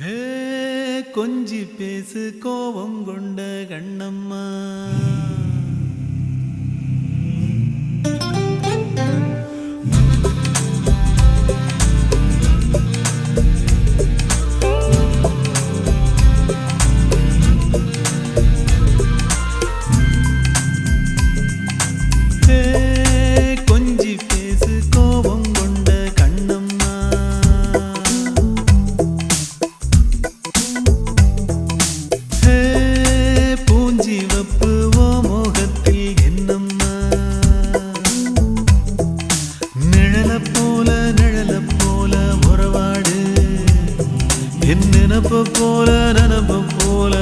ஹே கொஞ்சி பேசு கோபம் கொண்ட கண்ணம்மா. நினப்பு போல நினப்பு போல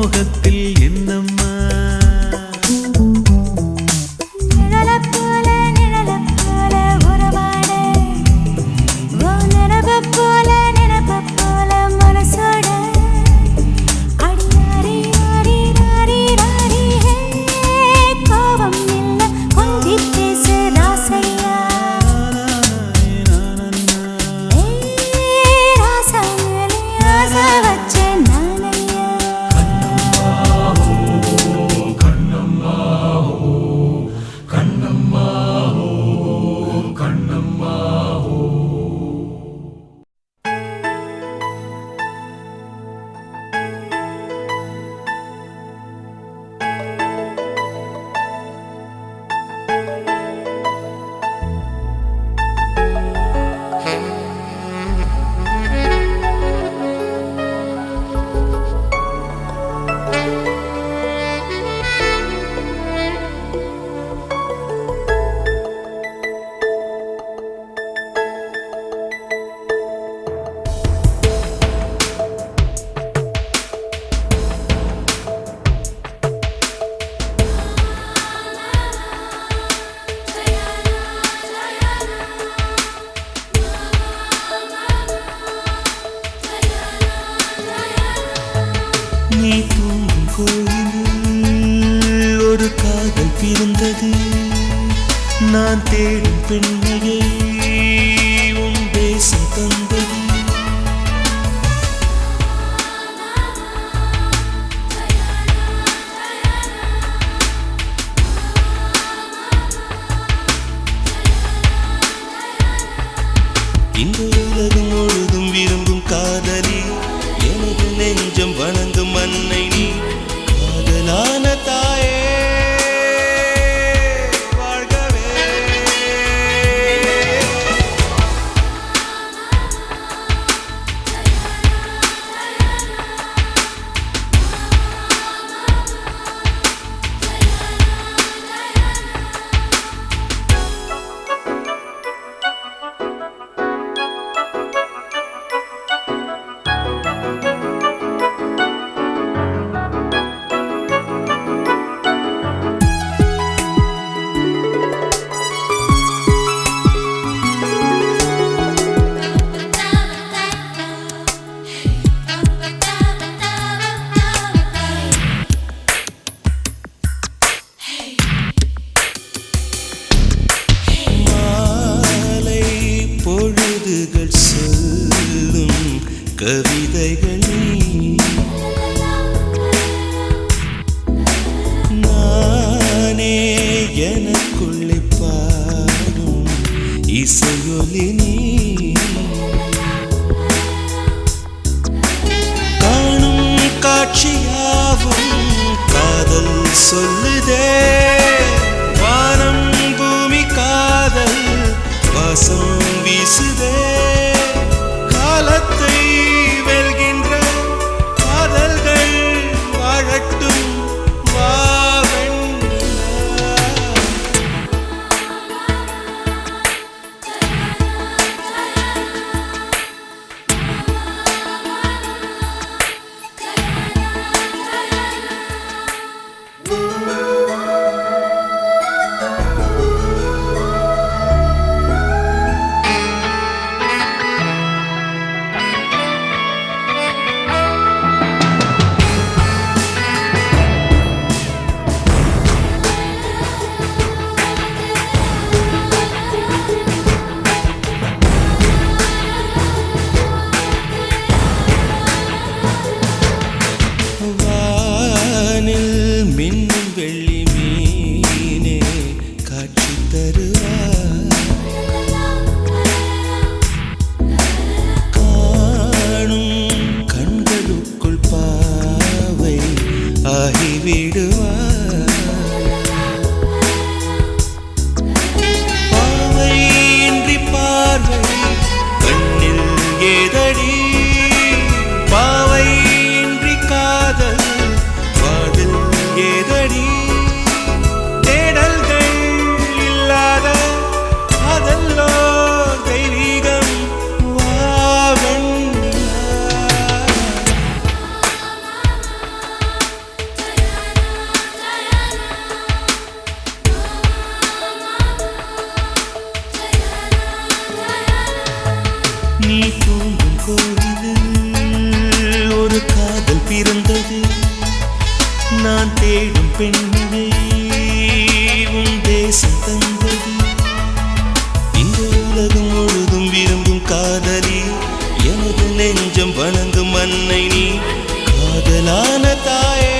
மோகத் கண்ணே தூங்கும் கோயிலில் ஒரு காதல் பிறந்தது. நான் தேடும் பெண்மையே கவிதைகள் நானே எனக்குள்ளே பாடும் இசையொலி நீ. காணும் காட்சியாவும் காதல் சொல்லுதே. நீ தூங்கும் கோவிலில் ஒரு காதல் பிறந்தது. நான் தேடும் பெண்ணினை உன் தேசம் தந்தது. இந்த உலகம் முழுதும் விரும்பும் காதலி எனது நெஞ்சம் வணங்கும் மண்ணை நீ. காதலான தாயே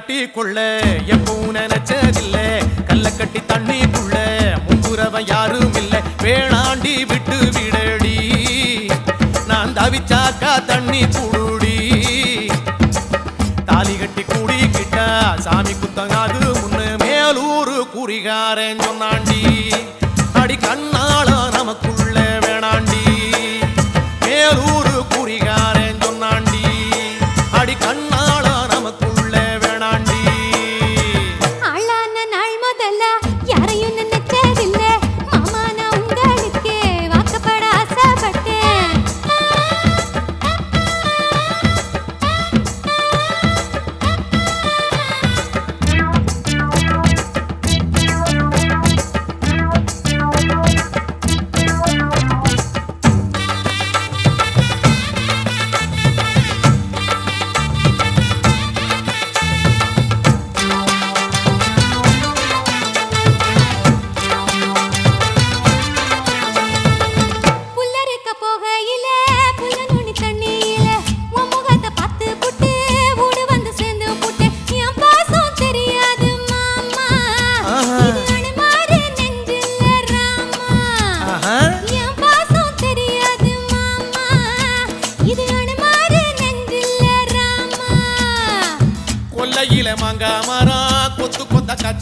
கட்டி கொள்ள எப்பவும் நினைச்சதில்ல. கல்ல கட்டி தண்ணிக்குள்ள முன்புறவன் யாரும் இல்லை வேளாண்டி விட்டு விடடி. நான் தவிச்சாக்கா தண்ணி குடுடி. தாலி கட்டி கூடிக்கிட்டா சாமி குத்தங்காது முன்னு. மேலூரு குறிகாரன் சொன்னாண்டி. அடி கண்ணாள நமக்குள்ள வேணாண்டி. மேலூரு குறிகாரன் சொன்னாண்டி. அடி கண்ணா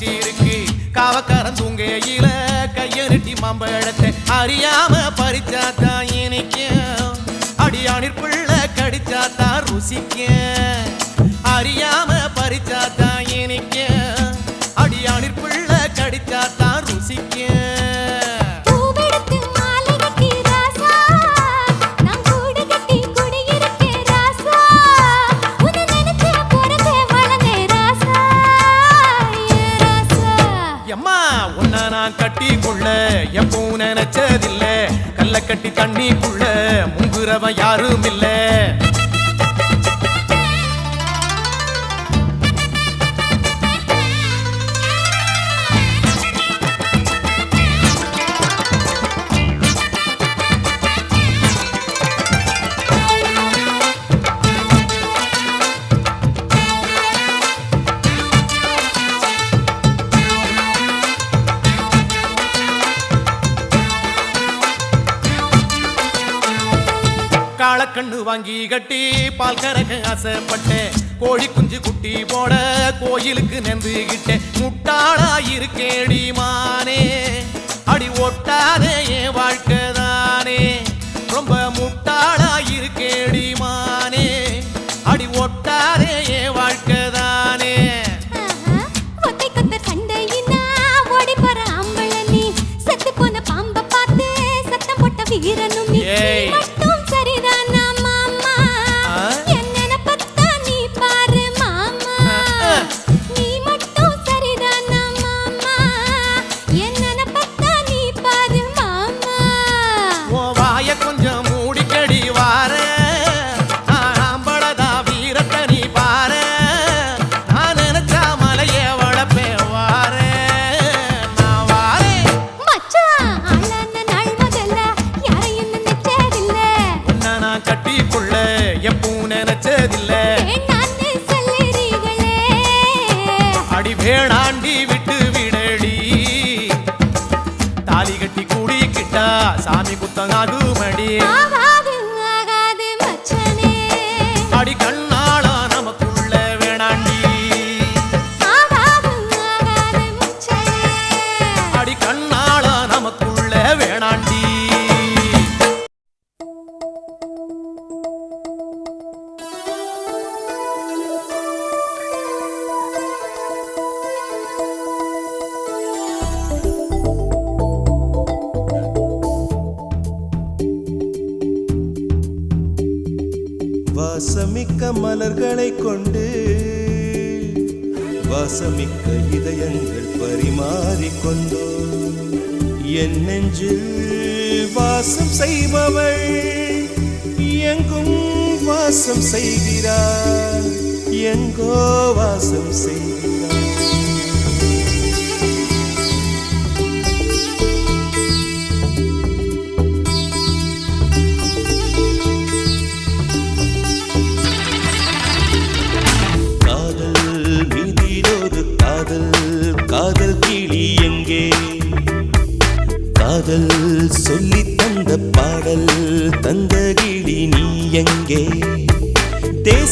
கொத்த இருக்கு காவக்காரன் தூங்கையில கைய மாம்பழத்தை அறியா தண்ணிக்குள்ள முங்குறவன் யாரும் இல்லை காளக்கண்ணு வாங்கி கட்டி பால் கறக்க ஆசைப்பட்டேன் கோழி குஞ்சு குட்டி போட கோயிலுக்கு நெந்துகிட்டேன் முட்டாளா இருக்கேடி மானே அடி ஒட்டாதே என் வாழ்க்கை தானே. ரொம்ப முட்டாளா இருக்கேடி மானே அடி ஒட்டாதே என் வாழ்க்கை தானே. ஆஹா, ஒத்தை வாசமிக்க மலர்களை கொண்டு வாசமிக்க இதயங்கள் பரிமாறிக்கொண்டோ என் நெஞ்சில் வாசம் செய்பவள் எங்கும் வாசம் செய்கிறார் எங்கோ வாசம் செய்கிறார்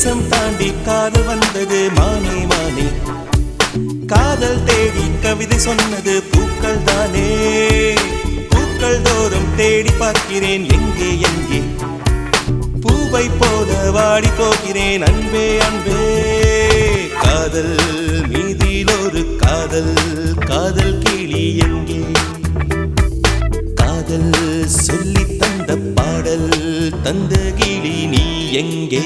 தேசம் தாண்டி காதல் வந்தது மானே மானே. காதல் தேடி கவிதை சொன்னது பூக்கள் தானே. பூக்கள் தோறும் தேடி பார்க்கிறேன் எங்கே எங்கே? பூவை போல வாடி போகிறேன் அன்பே அன்பே. காதல் மீதில் ஒரு காதல் காதல் கிளி எங்கே? காதல் சொல்லி தந்த பாடல் தந்த கிளி நீ எங்கே?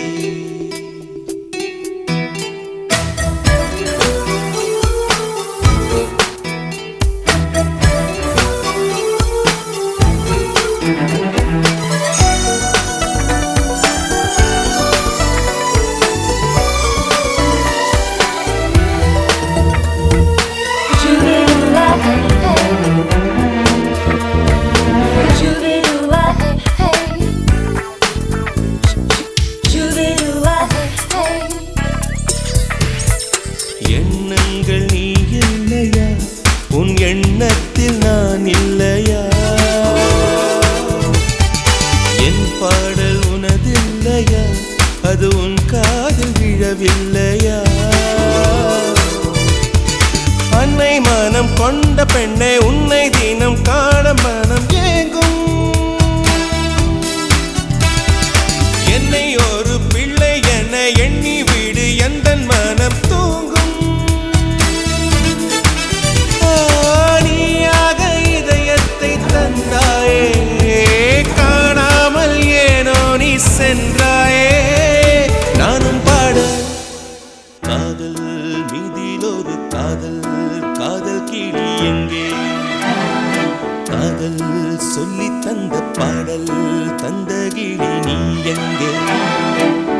காதல் சொல்லி தந்த பாடல் தந்த கிளி நீ எங்கே?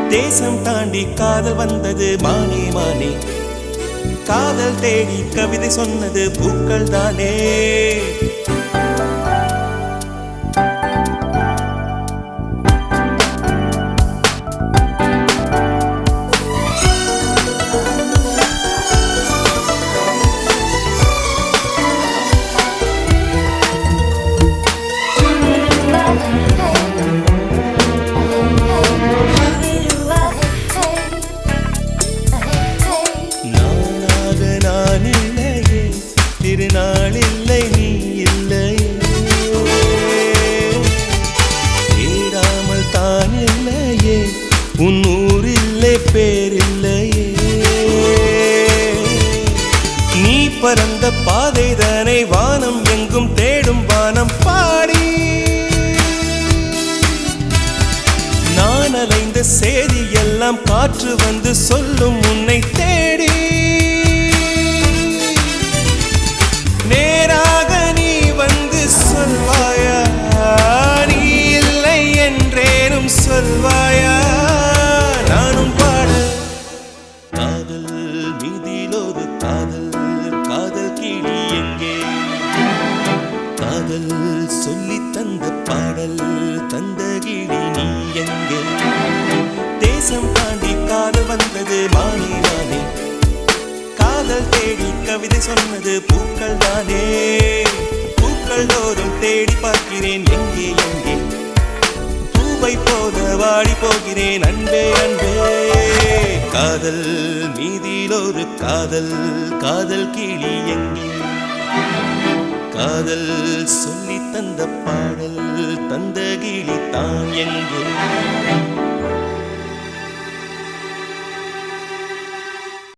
தேசம் தாண்டி காதல் வந்தது மானே மானே. காதல் தேடி கவிதை சொன்னது பூக்கள் தானே திருநாள் இல்லை நீ இல்லையே தேடாமல் தான் இல்லையே உன் ஊரில்லை பேரில்லையே நீ பறந்த பாதைதனை வானம் எங்கும் தேடும் வானம் பாடி. நான் அலைந்த செய்தி எல்லாம் காற்று வந்து சொல்லும் காதல் சொல்லி தந்த பாடல் தந்த கிளி நீ எங்கே? தேசம் தாண்டி காதல் வந்தது மாணி மானே காதல் தேடி கவிதை சொன்னது பூக்கள் தானே. பூக்கள் தோறும் தேடி பார்க்கிறேன் எங்கே எங்கே? பூவை போல வாடி போகிறேன் அன்பே அன்பே. காதல் மீதியில் ஒரு காதல் காதல் கிளி எங்கே? காதல் சொல்லி தந்த பாடல் தந்த கிளி தான் எங்கே